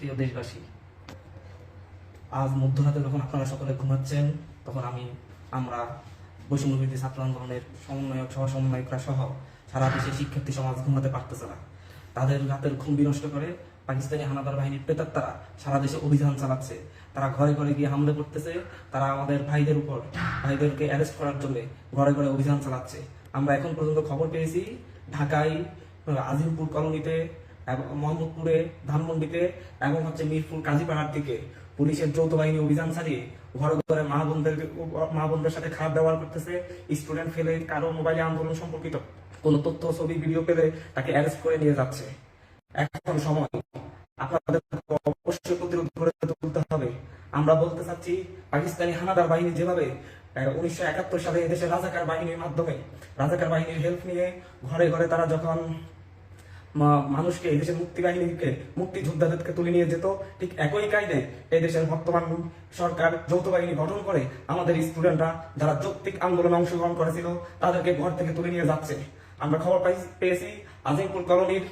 প্রিয় দেশবাসী, আজ মধ্যরাতে যখন আপনারা সকলে ঘুমাচ্ছেন, তখন আমি, আমরা বৈষম্যবিরোধী ছাত্র আন্দোলনের সমন্বয়ক, সহ সমন্বয়করা সহ সারা দেশে শিক্ষার্থী সমাজ ঘুমাতে পারতেছে না। তাদের রাতের ঘুম বিনষ্ট করে পাকিস্তানি হানাদার বাহিনীর প্রেতাত্মারা সারা দেশে অভিযান চালাচ্ছে। তারা ঘরে ঘরে গিয়ে হামলা করতেছে। তারা আমাদের ভাইদের উপর, ভাইদেরকে অ্যারেস্ট করার জন্য ঘরে ঘরে অভিযান চালাচ্ছে। আমরা এখন পর্যন্ত খবর পেয়েছি, ঢাকায় আজিমপুর কলোনিতে এবং মোহাম্মদপুরে ধানমন্ডিতে এবং হচ্ছে মিরপুর কাজীপাড়ার দিকে পুলিশের যৌথ বাহিনী অভিযান চালিয়ে ঘরে ঘরে মা বোনদের সাথে খারাপ ব্যবহার করতেছে। স্টুডেন্ট ফেলে কারও মোবাইলে আন্দোলন সম্পর্কিত কোনো তথ্য, ছবি ভিডিও পেলে তাকে অ্যারেস্ট করে নিয়ে যাচ্ছে। এখন সময়। আপনাদের অবশ্যই প্রতিরোধ করে তুলতে হবে। আমরা বলতে চাচ্ছি, পাকিস্তানি হানাদার বাহিনী যেভাবে উনিশশো একাত্তর সালে এদেশের রাজাকার বাহিনীর মাধ্যমে, রাজাকার বাহিনীর হেল্প নিয়ে ঘরে ঘরে তারা যখন মানুষকে, এই দেশের মুক্তি মুক্তিযোদ্ধাদেরকে তুলে নিয়ে যেত, ঠিক একই কায়দায় এই দেশের বর্তমান সরকার যৌথ বাহিনী গঠন করে আমাদের স্টুডেন্টরা যারা যৌক্তিক আন্দোলনে অংশগ্রহণ করেছিল, তাদেরকে ঘর থেকে তুলে নিয়ে যাচ্ছে। আমরা খবর পাই- পেয়েছি আজিমপুর কলোনির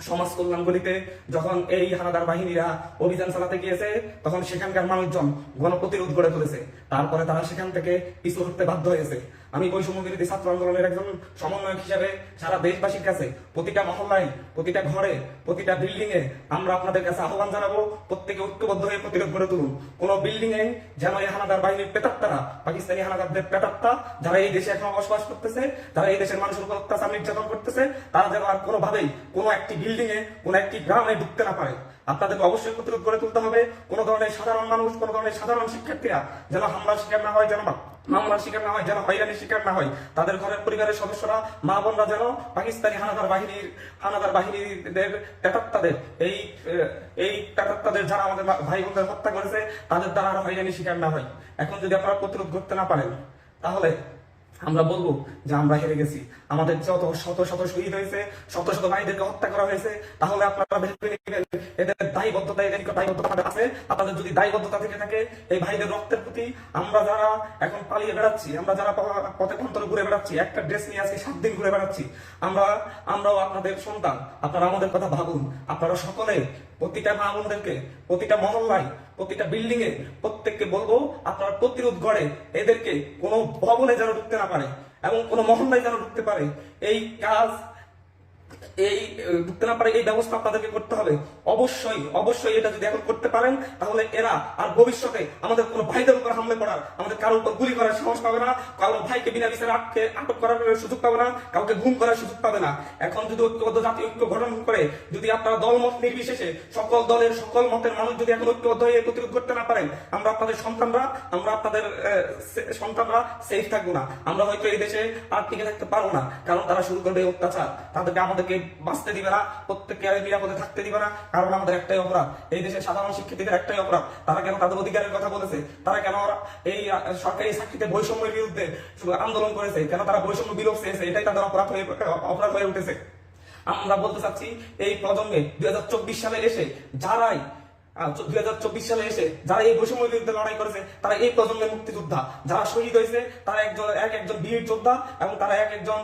সমাজ কল্যাণগুলিতে, যখন এই হানাদার বাহিনীরা অভিযান চালাতে গিয়েছে, তখন সেখানকার মানুষজন গণপ্রতিরোধ গড়ে তুলেছে। তারপরে তারা সেখান থেকে পিছু হতে বাধ্য হয়েছে। আমি বৈষম্য বিরোধী ছাত্র আন্দোলনের একজন সমন্বয়ক হিসেবে সারা দেশবাসীর কাছে প্রতিটা মহল্লায় প্রতিটা ঘরে, প্রতিটা বিল্ডিং এ আমরা আপনাদের কাছে আহ্বান জানাব, প্রত্যেকে ঐক্যবদ্ধ হয়ে প্রতিরোধ গড়ে তুলুন। কোন বিল্ডিং এ যেন এই হানাদার বাহিনীর পেটাত্তারা, পাকিস্তানি হানাদারদের পেটাত্তা, যারা এই দেশে এখন বসবাস করতেছে, যারা এই দেশের মানুষের উপর অত্যাচার নির্যাতন করতেছে, তারা যেন আর কোনোভাবেই কোনো একটি বিল্ডিং এ কোনো একটি গ্রামে ঢুকতে না পারে। আপনাদেরকে অবশ্যই প্রতিরোধ গড়ে তুলতে হবে। কোনো ধরনের সাধারণ মানুষ, কোনো ধরনের সাধারণ শিক্ষার্থীরা যেন হামলার শিকার না হয়, যেন মামলার শিকার না হয় যেন হয়রানির শিকার না হয়, তাদের ঘরের পরিবারের সদস্যরা, মা বোনরা যেন পাকিস্তানি হানাদার বাহিনীর, হানাদার বাহিনীদের পেটাত্তাদের এই এই পেটাত্তাদের যারা আমাদের ভাই বোনদের হত্যা করেছে, তাদের দ্বারা আর হয়রানির শিকার না হয়। এখন যদি আপনারা প্রতিরোধ করতে না পারেন, তাহলে আমরা বলব যে আমরা হেরে গেছি। আমাদের যত শত শত শহীদ হয়েছে, শত শত ভাইদেরকে হত্যা করা হয়েছে, তাহলে আপনারা এদের দায়বদ্ধতা এদের দায়বদ্ধতা আছে। আপনাদের যদি দায়বদ্ধতা থেকে থাকে, এই ভাইদের রক্তের প্রতি আমরা যারা এখন পালিয়ে বেড়াচ্ছি, আমরা যারা পথে অন্তরে ঘুরে বেড়াচ্ছি, একটা ড্রেস নিয়ে আজকে সাত দিন ঘুরে বেড়াচ্ছি, আমরা, আমরাও আপনাদের সন্তান। আপনারা আমাদের কথা ভাবুন। আপনারা সকলে প্রতিটা মা বোনদেরকে, প্রতিটা মহল্লায়, প্রতিটা বিল্ডিং এ প্রত্যেককে বলব, আপনার প্রতিরোধ গড়ে এদেরকে কোনো ভবনে যেন ঢুকতে না পারে এবং কোনো মহল্লায় যেন ঢুকতে পারে। এই কাজ এই ঢুকতে না পারে এই ব্যবস্থা আপনাদেরকে করতে হবে। অবশ্যই অবশ্যই এটা যদি এখন করতে পারেন, তাহলে এরা আর ভবিষ্যতে আমাদের কোনো ভাইদের উপর হামলে করার, আমাদের কারোর উপর গুলি করার সাহস পাবে না, কারও ভাইকে বিনা বিচারে আটকে, আটক করার সুযোগ পাবে না, কাউকে ঘুম করার সুযোগ পাবে না। এখন যদি ঐক্যবদ্ধ জাতীয় ঐক্য গঠন করে, যদি আপনারা দলমত নির্বিশেষে সকল দলের সকল মতের মানুষ যদি এখন ঐক্যবদ্ধ হয়ে প্রতিরোধ করতে না পারেন, আমরা আপনাদের সন্তানরা, আমরা আপনাদের সন্তানরা সেফ থাকব না। আমরা হয়তো এই দেশে আর টিকে থাকতে পারব না, কারণ তারা শুরু করবে অত্যাচার। তাদেরকে আমাদেরকে বাঁচতে দিবে না, প্রত্যেককে আর নিরাপদে থাকতে দিবে না। কারণ আমাদের একটাই অপরাধ। এই দেশের সাধারণ শিক্ষার্থীদের একটাই অপরাধ। তারা কেন তাদের অধিকারের কথা বলেছে? তারা কেন এই সরকারি চাকরিতে বৈষম্যের বিরুদ্ধে আন্দোলন করেছে? কেন তারা বৈষম্য বিলোপ চেয়েছে? এটাই তাদের অপরাধ হয়ে অপরাধ হয়ে উঠেছে। আমরা বলতে চাচ্ছি, এই প্রজন্মে দুই হাজার চব্বিশ সালে এসে যারাই দুই হাজার চব্বিশ সালে এসে যারা এই বৈষম্য বিরুদ্ধে লড়াই করেছে, তারা এই প্রজন্মের মুক্তিযোদ্ধা। যারা শহীদ হয়েছে, তারা একজন এক একজন বীর যোদ্ধা এবং তারা এক একজন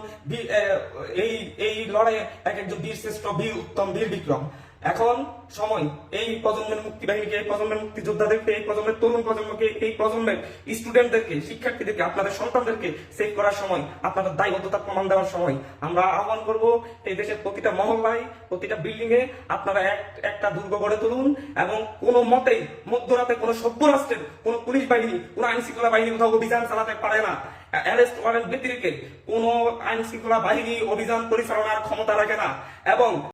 এই এই লড়াইয়ে এক একজন বীর শ্রেষ্ঠ বীর, উত্তম বীর বিক্রম। এখন সময়, এই প্রজন্মের মুক্তি বাহিনীকে এই প্রজন্মের মুক্তিযোদ্ধাদেরকে এই প্রজন্মের তরুণ প্রজন্মকে, এই প্রজন্মের স্টুডেন্টদেরকে শিক্ষার্থীদেরকে, আপনাদের সন্তানদেরকে সেভ করার সময়, আপনাদের দায়বদ্ধতা প্রমাণ দেওয়ার সময় আমরা আহ্বান করব এই দেশের প্রতিটা মহল্লায়, প্রতিটা বিল্ডিং এ আপনারা এক, একটা দুর্গ গড়ে তুলুন এবং কোনো মতেই মধ্যরাতে কোনো সভ্য রাষ্ট্রের, কোনো পুলিশ বাহিনী, কোনো আইন শৃঙ্খলা বাহিনী কোথাও অভিযান চালাতে পারে না। অ্যারেস্ট ওয়ারেন্ট ব্যতিরেকে কোনো আইন শৃঙ্খলা বাহিনী অভিযান পরিচালনার ক্ষমতা রাখে না। এবং